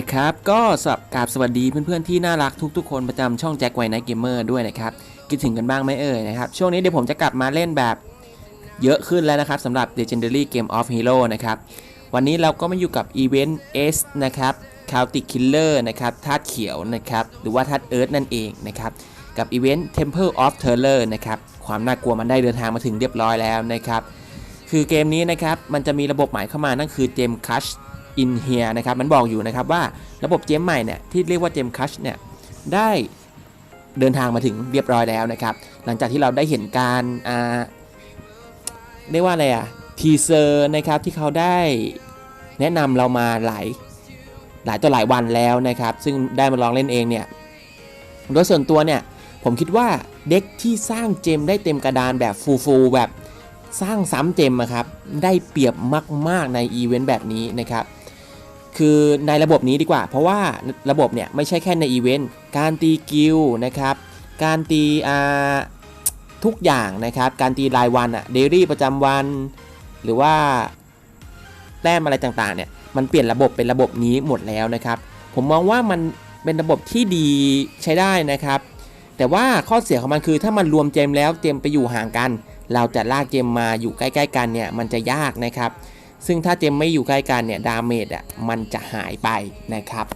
นะครับ ก็สวัสกาบสวัสดีเพื่อนๆที่น่ารักทุกๆคนประจำช่องแจ็คไวไนท์เกมเมอร์ด้วยนะครับคิดถึงกันบ้างไหมเอ่ยนะครับ ช่วงนี้เดี๋ยวผมจะกลับมาเล่นแบบเยอะขึ้นแล้วนะครับสำหรับ Legendary Game of Hero นะครับ วันนี้เราก็มาอยู่กับอีเวนต์ S นะครับ c a u t i c Killer นะครับธาตุเขียวนะครับ หรือว่าธาตุเอิร์ธนั่นเองนะครับ กับอีเวนต์ Temple of Terror นะครับ ความน่ากลัวมันได้เดินทางมาถึงเรียบร้อยแล้วนะครับ คือเกมนี้นะครับ มันจะมีระบบใหม่เข้ามานั่นคือเจ มคัชอินเฮียนะครับ มันบอกอยู่นะครับว่าระบบเจมใหม่เนี่ยที่เรียกว่าเจมคัชเนี่ยได้เดินทางมาถึงเรียบร้อยแล้วนะครับ หลังจากที่เราได้เห็นการอ่าเรียกว่าอะไรอะทีเซอร์นะครับที่เขาได้แนะนำเรามาหลายหลายต่อหลายวันแล้วนะครับ ซึ่งได้มาลองเล่นเองเนี่ยโดยส่วนตัวเนี่ยผมคิดว่าเด็กที่สร้างเจมได้เต็มกระดานแบบฟูลๆแบบสร้างซ้ำเจมอะครับ ได้เปรียบมาก ๆ ในอีเวนต์แบบนี้นะครับ คือในระบบนี้ดีกว่า เพราะว่าระบบเนี่ยไม่ใช่แค่ในอีเวนต์การตีกิลนะครับ การตีทุกอย่างนะครับ การตีรายวันอะเดลี่ประจำวัน หรือว่าแต้มอะไรต่างๆเนี่ยมันเปลี่ยนระบบเป็นระบบนี้หมดแล้วนะครับ ผมมองว่ามันเป็นระบบที่ดีใช้ได้นะครับ แต่ว่าข้อเสียของมันคือถ้ามันรวมเจมแล้วเจมไปอยู่ห่างกัน เราจะลากเจมมาอยู่ใกล้ ๆ กันเนี่ยมันจะยากนะครับ ซึ่งถ้าเจมไม่อยู่ใกล้กันเนี่ยดาเมจอะมันจะหายไปนะครับ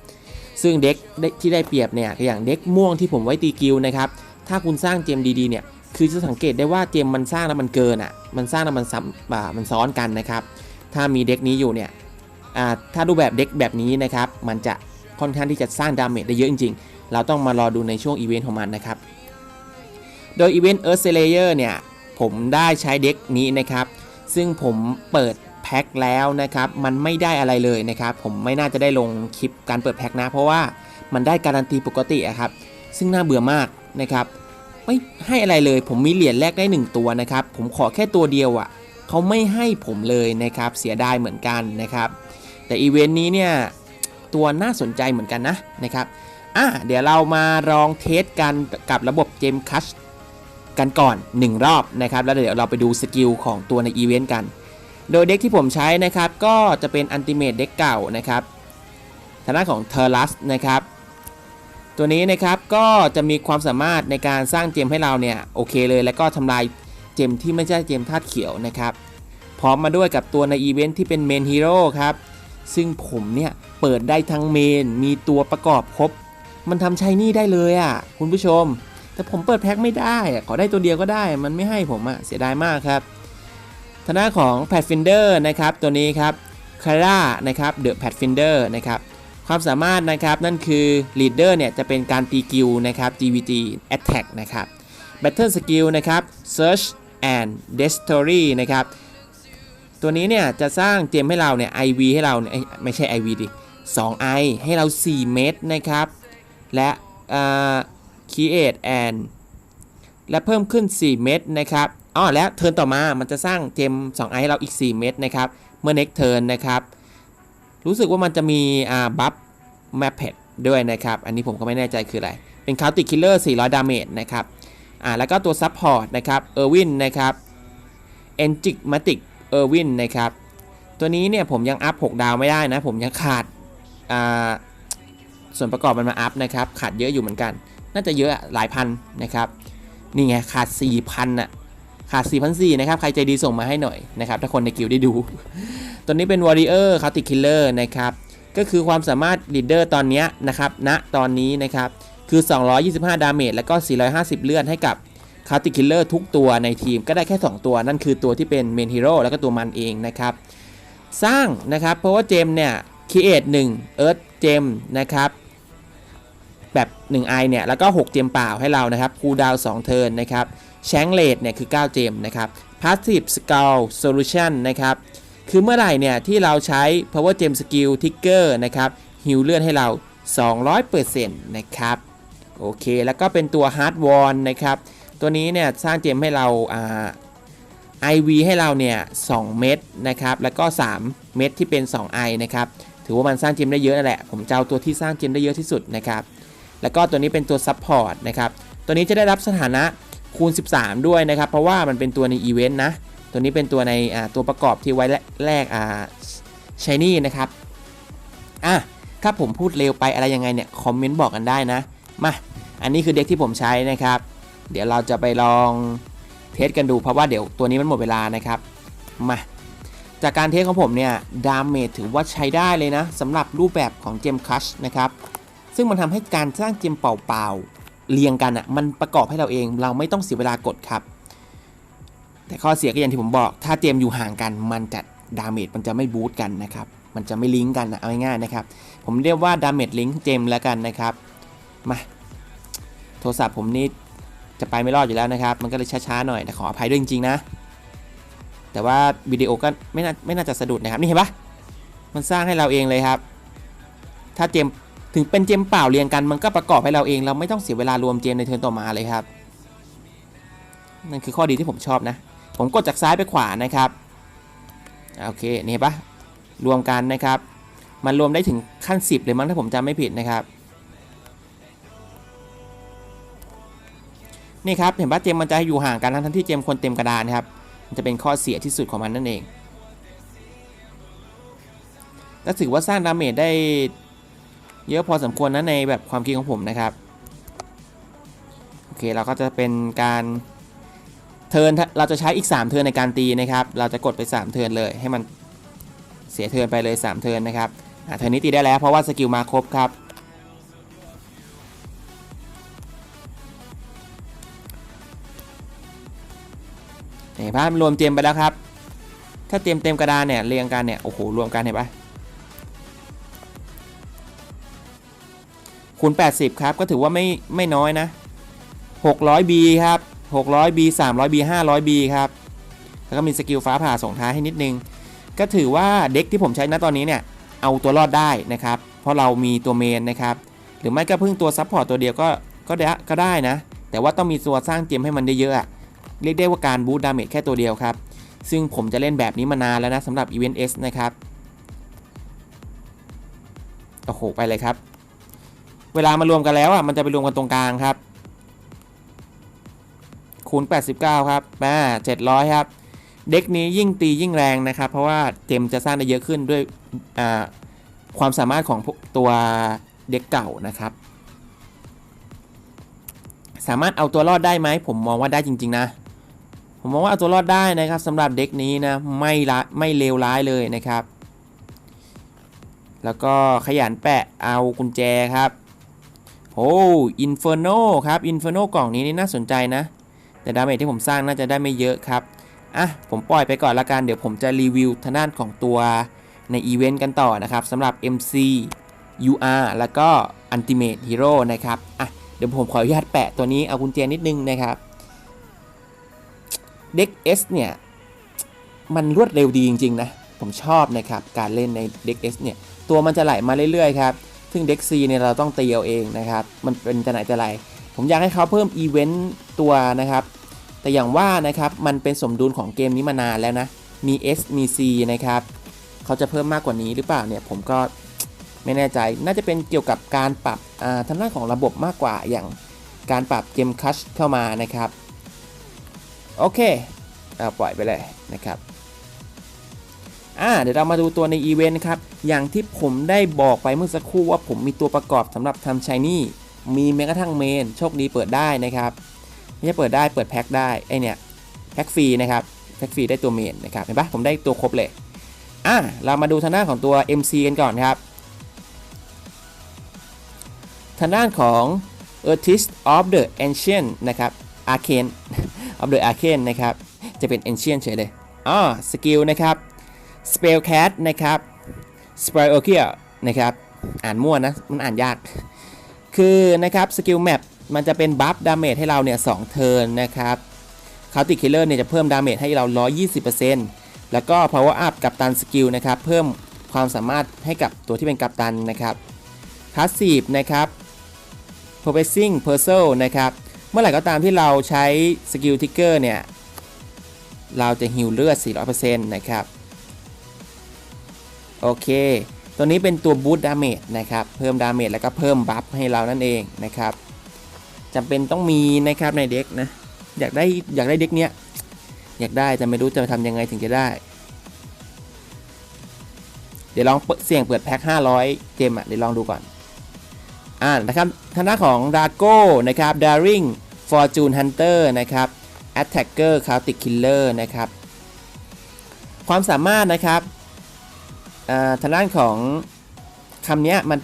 ซึ่งเด็กที่ได้เปรียบเนี่ยอย่างเด็กม่วงที่ผมไว้ตีกิลนะครับ ถ้าคุณสร้างเจมดีๆเนี่ยคือจะสังเกตได้ว่าเจมมันสร้างแล้วมันเกินอะมันสร้างแล้วมันซ้ำอ่ามันซ้อนกันนะครับ ถ้ามีเด็กนี้อยู่เนี่ยอ่าถ้าดูแบบเด็กแบบนี้นะครับ มันจะค่อนข้างที่จะสร้างดาเมจได้เยอะจริงๆ เราต้องมารอดูในช่วงอีเวนต์ของมันนะครับ โดยอีเวนต์ Earth Slayer เนี่ยผมได้ใช้เด็กนี้นะครับ ซึ่งผมเปิด แพ็คแล้วนะครับ มันไม่ได้อะไรเลยนะครับ ผมไม่น่าจะได้ลงคลิปการเปิดแพ็คนะ เพราะว่ามันได้การันตีปกติอะครับ ซึ่งน่าเบื่อมากนะครับ ไม่ให้อะไรเลย ผมมีเหรียญแรกได้ 1 ตัวนะครับ ผมขอแค่ตัวเดียวอะ่ะเขาไม่ให้ผมเลยนะครับ เสียดายเหมือนกันนะครับ แต่อีเวนต์นี้เนี่ยตัวน่าสนใจเหมือนกันนะนะครับอะเดี๋ยวเรามาลองเทสกันกับระบบเจมคัชกันก่อน 1 รอบนะครับ แล้วเดี๋ยวเราไปดูสกิลของตัวในอีเวนต์กัน โดยเด็กที่ผมใช้นะครับก็จะเป็นอันติเม e เด็กเก่านะครับทางด้านของเทอร์ลัสนะครับ ตัวนี้นะครับก็จะมีความสามารถในการสร้างเจมให้เราเนี่ยโอเคเลย แล้วก็ทำลายเจมที่ไม่ใช่เจมธาตุเขียวนะครับ พร้อมมาด้วยกับตัวในอีเวนต์ที่เป็นเมนฮีโร่ครับ ซึ่งผมเนี่ยเปิดได้ทั้งเมน มีตัวประกอบครบ มันทำใช้นี่ได้เลยอะคุณผู้ชม แต่ผมเปิดแพ็คไม่ได้อะขอได้ตัวเดียวก็ได้ มันไม่ให้ผมอะเสียดายมากครับ ทางด้านของ p a t h f i n d e r นะครับตัวนี้ครับ c a r a นะครับ The p a t h f i n d e r นะครับความสามารถนะครับนั่นคือ Leader เนี่ยจะเป็นการตีกิลนะครับ GVG Attack นะครับ Battle Skill นะครับ Search and Destroy นะครับ ตัวนี้เนี่ยจะสร้างเจมให้เราเนี่ย IV ให้เราเนี่ยไม่ใช่ IV ดิ 2 I ให้เรา 4 เม็ดนะครับ และอ่า create and และเพิ่มขึ้น 4 เม็ดนะครับ อ๋อและเทิร์นต่อมามันจะสร้างเจม2ไอให้เราอีก 4 เม็ดนะครับ เมื่อ next turn นะครับ รู้สึกว่ามันจะมีอ่าบัฟแมปเพดด้วยนะครับ อันนี้ผมก็ไม่แน่ใจคืออะไร เป็นคาวติคิลเลอร์400 ดาเมจนะครับอ่าแล้วก็ตัวซัพพอร์ตนะครับเออร์วินนะครับเอนจิกมาติกเออร์วินนะครับ ตัวนี้เนี่ยผมยังอัพ 6 ดาวไม่ได้นะ ผมยังขาดอ่าส่วนประกอบมันมาอัพนะครับ ขาดเยอะอยู่เหมือนกัน น่าจะเยอะอะหลายพันนะครับ นี่ไงขาด 4,000อะ ขาด 4,400 นะครับ ใครใจดีส่งมาให้หน่อยนะครับ ถ้าคนในกิลได้ดู ตัวนี้เป็น Warrior คาติคิลเลอร์นะครับ ก็คือความสามารถ Leader ตอนนี้นะครับณตอนนี้นะครับ คือ 225 ดาเมจแล้วก็ 450 เลือดให้กับคาติคิลเลอร์ทุกตัวในทีมก็ได้แค่ 2 ตัวนั่นคือตัวที่เป็นเมนฮีโร่แล้วก็ตัวมันเองนะครับ สร้างนะครับเพราะว่าเจมเนี่ย Create 1 Earth Gem นะครับ แบบ1ไอเนี่ยแล้วก็ 6 เจมเปล่าให้เรานะครับคูดาว2เทิร์นนะครับแชงเลดเนี่ยคือ 9 เจมนะครับ Passive Skull Solution นะครับคือเมื่อไหร่เนี่ยที่เราใช้ Power Gem Skill Trigger นะครับฮิวเลื่อดให้เรา 200%นะครับโอเค แล้วก็เป็นตัว Hard Wall นะครับตัวนี้เนี่ยสร้างเจมให้เราอ่า IV ให้เราเนี่ย 2 เม็ดนะครับแล้วก็ 3 เม็ดที่เป็น 2 I นะครับถือว่ามันสร้างเจมได้เยอะนั่นแหละ ผมจะเอาตัวที่สร้างเจมได้เยอะที่สุดนะครับ แล้วก็ตัวนี้เป็นตัวซั p พอร์ตนะครับ ตัวนี้จะได้รับสถานะคูณ 13 ด้วยนะครับ เพราะว่ามันเป็นตัวในอีเวนต์นะ ตัวนี้เป็นตัวในตัวประกอบที่ไว้แรกอ่าชายนี่นะครับ อะ ถ้าผมพูดเร็วไปอะไรยังไงเนี่ย คอมเมนต์บอกกันได้นะ มา อันนี้คือเด็กที่ผมใช้นะครับ เดี๋ยวเราจะไปลองเทสกันดู เพราะว่าเดี๋ยวตัวนี้มันหมดเวลานะครับ มา จากการเทสของผมเนี่ย ดาเมจถือว่าใช้ได้เลยนะสำหรับรูปแบบของเจมคัชนะครับ ซึ่งมันทำให้การสร้างเจมเปล่าๆเรียงกันอะ่ะมันประกอบให้เราเองเราไม่ต้องเสียเวลากดครับ แต่ข้อเสียก็อย่างที่ผมบอก ถ้าเจมอยู่ห่างกันมันจะดาเมจมันจะไม่บูตกันนะครับมันจะไม่ลิงก์กันนะเอาง่ายๆนะครับ ผมเรียกว่าดาเมจลิงก์เจมแล้วกันนะครับมาโทรศัพท์ผมนี่จะไปไม่รอดอยู่แล้วนะครับ มันก็เลยช้าๆหน่อยแต่ขออภัยด้วยจริงๆนะ แต่ว่าวิดีโอก็ไม่น่าไม่น่าจะสะดุดนะครับนี่เห็นปะมันสร้างให้เราเองเลยครับ ถ้าเจม ถึงเป็นเจมเปล่าเรียงกันมันก็ประกอบให้เราเอง เราไม่ต้องเสียเวลารวมเจมในเทิร์นต่อมาเลยครับ นั่นคือข้อดีที่ผมชอบนะ ผมกดจากซ้ายไปขวานะครับโอเคนี่ปะรวมกันนะครับ มันรวมได้ถึงขั้น 10 เลยมั้งถ้าผมจำไม่ผิดนะครับนี่ครับเห็นปะเจมมันจะอยู่ห่างกันทั้งที่เจมคนเต็มกระดานครับมันจะเป็นข้อเสียที่สุดของมันนั่นเองก็ถือว่าสร้างดาเมจได้ เยอะพอสมควรนะในแบบความคิดของผมนะครับโอเคเราก็จะเป็นการเทิร์นเราจะใช้อีก 3 เทิร์นในการตีนะครับ เราจะกดไป 3 เทิร์นเลย ให้มันเสียเทิร์นไปเลย 3 เทิร์นนะครับเทิร์นนี้ตีได้แล้วเพราะว่าสกิลมาครบครับเห็นปะรวมเจมไปแล้วครับ ถ้าเตรียมเต็มกระดานเนี่ยเรียงกันเนี่ยโอ้โหรวมกันเห็นปะ คูณ80 ครับ ก็ถือว่าไม่ไม่น้อยนะ 600B ครับ 600B 300B 500B ครับ แล้วก็มีสกิลฟ้าผ่าส่งท้ายให้นิดนึง ก็ถือว่าเด็กที่ผมใช้ณตอนนี้เนี่ย เอาตัวรอดได้นะครับ เพราะเรามีตัวเมนนะครับ หรือไม่ก็พึ่งตัวซับพอร์ตตัวเดียวก็ก็ได้ก็ได้นะ แต่ว่าต้องมีตัวสร้างเจมให้มันได้เยอะอะเรียกได้ว่าการบูตดาเมจแค่ตัวเดียวครับ ซึ่งผมจะเล่นแบบนี้มานานแล้วนะสำหรับ Event S นะครับ โอ้โห ไปเลยครับ เวลามารวมกันแล้วอะมันจะไปรวมกันตรงกลางครับคูณ89 ครับแม่700 ครับเด็กนี้ยิ่งตียิ่งแรงนะครับ เพราะว่าเจมจะสร้างได้เยอะขึ้นด้วยความสามารถของตัวเด็กเก่านะครับ สามารถเอาตัวรอดได้ไหมผมมองว่าได้จริง ๆ นะ ผมมองว่าเอาตัวรอดได้นะครับสำหรับเด็กนี้นะไม่ละไม่เลวร้ายเลยนะครับ แล้วก็ขยันแปะเอากุญแจครับ โอ้อินเฟอร์โนครับอินเฟอร์โนกล่องนี้นี่น่าสนใจนะ แต่ดาเมจที่ผมสร้างน่าจะได้ไม่เยอะครับ อะ ผมปล่อยไปก่อนละกัน เดี๋ยวผมจะรีวิวทางด้านของตัวในอีเวนต์กันต่อนะครับสำหรับ MC UR แล้วก็ Ultimate Hero นะครับ อะ เดี๋ยวผมขออนุญาตแปะตัวนี้เอากุญแจนิดนึงนะครับเด็ก S เนี่ย มันรวดเร็วดีจริง ๆ นะ ผมชอบนะครับ การเล่นในเด็ก S เนี่ย ตัวมันจะไหลมาเรื่อย ๆ ครับ ซึ่งเด็ก C เนี่ยเราต้องตีเอาเองนะครับ มันเป็นจะไหนจะไร ผมอยากให้เขาเพิ่มอีเวนต์ตัวนะครับ แต่อย่างว่านะครับ มันเป็นสมดุลของเกมนี้มานานแล้วนะ มี S มี C นะครับ เขาจะเพิ่มมากกว่านี้หรือเปล่าเนี่ย ผมก็ไม่แน่ใจ น่าจะเป็นเกี่ยวกับการปรับทางด้านของระบบมากกว่า อย่างการปรับเกมคัชเข้ามานะครับ โอเค เอาปล่อยไปเลยนะครับ อ่าเดี๋ยวเรามาดูตัวในอีเวนต์ครับ อย่างที่ผมได้บอกไปเมื่อสักครู่ว่าผมมีตัวประกอบสำหรับทำชายนี่ มีแม้กระทั่งเมน โชคดีเปิดได้นะครับ ไม่ใช่เปิดได้เปิดแพ็คได้ ไอเนี่ยแพ็คฟรีนะครับ แพ็คฟรีได้ตัวเมนนะครับ เห็นปะผมได้ตัวครบเลย อ่าเรามาดูทางด้านของตัว MC กันก่อนครับ ทางด้านของ Artist of the Ancient นะครับ Arcane of the Arcane นะครับ จะเป็น Ancient เฉยเลยอ๋อสกิลนะครับ Spellcast นะครับ Spell o k i a นะครับ อ่านมั่วนะ มันอ่านยาก คือนะครับสกิลแมปมันจะเป็นบัฟดาเมจให้เราเนี่ยสองเทิร์นนะครับคาติคิลเลอร์เนี่ยจะเพิ่มดาเมจให้เรา 120%แล้วก็ power up กับตันสกิลนะครับ เพิ่มความสามารถให้กับตัวที่เป็นกัปตันนะครับพาสซีฟนะครับ progressing p u r s e นะครับ เมื่อไหร่ก็ตามที่เราใช้สกิลทิกเกอร์เนี่ย เราจะฮิลเลือด 400%นะครับ โอเค ตัวนี้เป็นตัวบูตดาเมจนะครับ เพิ่มดาเมจแล้วก็เพิ่มบัฟให้เรานั่นเองนะครับจำเป็นต้องมีนะครับในเด็กนะ อยากได้อยากได้เด็กเนี้ย อยากได้แต่ไม่รู้จะทำยังไงถึงจะได้ เดี๋ยวลองเสี่ยงเปิดแพ็ค500 เจมอะ เดี๋ยวลองดูก่อน อ่านะครับทางด้านของดาโก้นะครับ Daring Fortune Hunter นะครับ Attacker Chaotic Killer นะครับ ความสามารถนะครับ ทางด้านของคำนี้มัน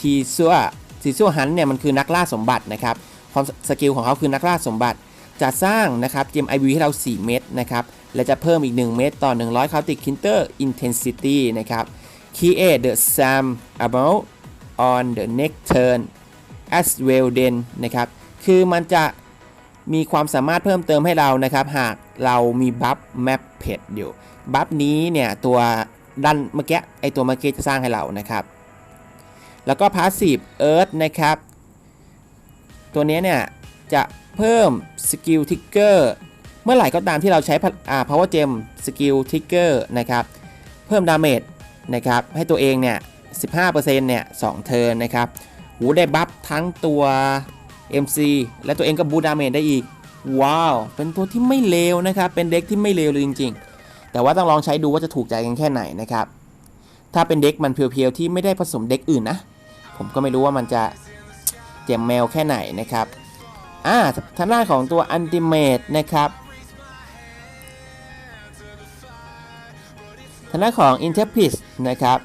ทีซัวทีซัวฮันเนี่ยมันคือนักล่าสมบัตินะครับความสกิลของเขาคือนักล่าสมบัติ จะสร้างนะครับเกม IV ให้เรา 4 เม็ดนะครับ และจะเพิ่มอีก 1 เม็ดต่อ 100 Chaotic Killer Intensity นะครับ Create the same amount on the next turn as well then นะครับ คือมันจะมีความสามารถเพิ่มเติมให้เรานะครับ หากเรามีบัฟแมปเพจอยู่ บัฟนี้เนี่ยตัว ดันเมื่อกี้ไอตัวเมื่อกี้จะสร้างให้เรานะครับ แล้วก็ Passive Earth นะครับ ตัวนี้เนี่ยจะเพิ่มสกิลทิกเกอร์เมื่อไหร่ก็ตามที่เราใช้อ่า power gem สกิลทิกเกอร์นะครับ เพิ่มดาเมจนะครับ ให้ตัวเองเนี่ย 15%เนี่ย2เทิร์นนะครับ หูได้บัฟทั้งตัว MC และตัวเองก็บูดาเมจได้อีก ว้าว เป็นตัวที่ไม่เลวนะครับ เป็นเด็กที่ไม่เลวเลยจริง ๆ แต่ว่าต้องลองใช้ดูว่าจะถูกใจกันแค่ไหนนะครับ ถ้าเป็นเด็กมันเพียวๆที่ไม่ได้ผสมเด็กอื่นนะ ผมก็ไม่รู้ว่ามันจะเจ็มแมวแค่ไหนนะครับ อ่าทางด้านของตัวอันติเมตนะครับทางด้านของ i n t e r p i s นะครับ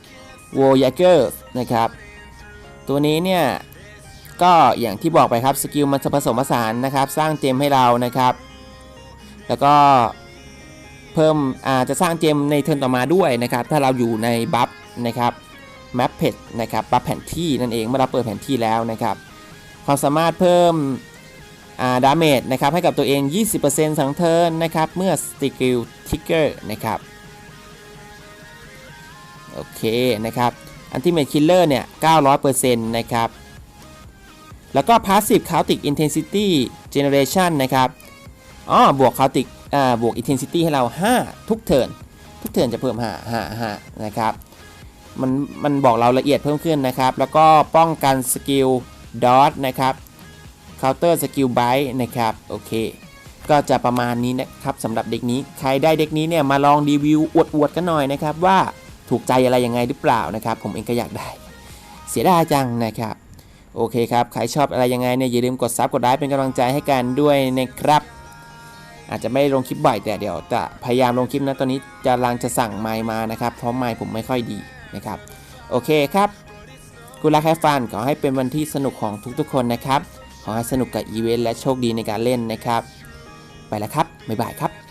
w o y a g e r นะครับ ตัวนี้เนี่ย ก็อย่างที่บอกไปครับ สกิลมันจะผสมผสานนะครับ สร้างเจมให้เรานะครับ แล้วก็ เพิ่มอาจะสร้างเจมในเทิร์นต่อมาด้วยนะครับ ถ้าเราอยู่ในบัฟนะครับแมปเพจนะครับบัฟแผนที่นั่นเองเมื่อเราเปิดแผนที่แล้วนะครับความสามารถเพิ่มดาเมจนะครับให้กับตัวเอง 20%สังเทิร์นนะครับเมื่อสติกิลทิกเกอร์นะครับโอเคนะครับอันที่เมทคิลเลอร์เนี่ย 900%นะครับ แล้วก็ Passive Chaotic Intensity Generation นะครับอ๋อบวก Chaotic บวก Intensity ให้เรา 5 ทุกเทิร์นทุกเทิร์นจะเพิ่ม 5 5 5 นะครับ มันมันบอกเราละเอียดเพิ่มขึ้นนะครับ แล้วก็ป้องกันสกิลดอทนะครับ Counter Skill Bite นะครับ โอเค ก็จะประมาณนี้นะครับสำหรับเด็กนี้ ใครได้เด็กนี้เนี่ยมาลองรีวิวอวดๆกันหน่อยนะครับ ว่าถูกใจอะไรยังไงหรือเปล่านะครับ ผมเองก็อยากได้ เสียดายจังนะครับ โอเคครับ ใครชอบอะไรยังไงเนี่ยอย่าลืมกดซับกดไลค์เป็นกำลังใจให้กันด้วยนะครับ อาจจะไม่ลงคลิปบ่อยแต่เดี๋ยวจะพยายามลงคลิปนะตอนนี้จะลังจะสั่งไมค์มานะครับเพราะไมค์ผมไม่ค่อยดีนะครับโอเคครับกูรักแฮฟันขอให้เป็นวันที่สนุกของทุกๆคนนะครับขอให้สนุกกับอีเวนต์และโชคดีในการเล่นนะครับ ไปแล้วครับบ๊ายบายครับ